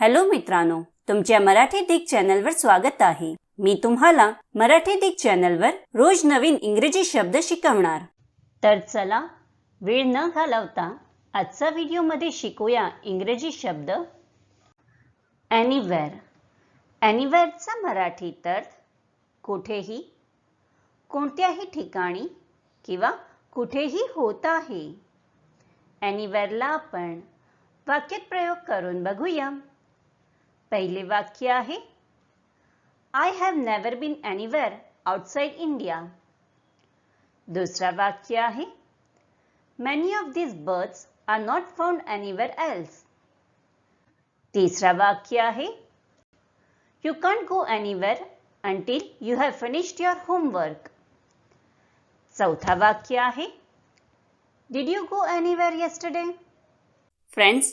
Hello मित्रांनो तुमच्या मराठी दिग चॅनलवर स्वागत आहे. मी तुम्हाला मराठी दिग चॅनलवर रोज नवीन इंग्रजी शब्द शिकवणार. तर चला वेळ न घालवता आजचा व्हिडिओमध्ये शिकूया इंग्रजी शब्द. ॲनिवेअर ॲनिवेअरचा मराठी तर कुठेही कोणत्याही ठिकाणी किंवा कुठेही होत आहे. ॲनिवेअरला आपण वाक्यात प्रयोग करून बघूया. पहिले वाक्य आहे I have never been anywhere outside India दुसरा वाक्य आहे many of these birds are not found anywhere else तिसरा वाक्य आहे you can't go anywhere until you have finished your homework चौथा वाक्य आहे did you go anywhere yesterday? Friends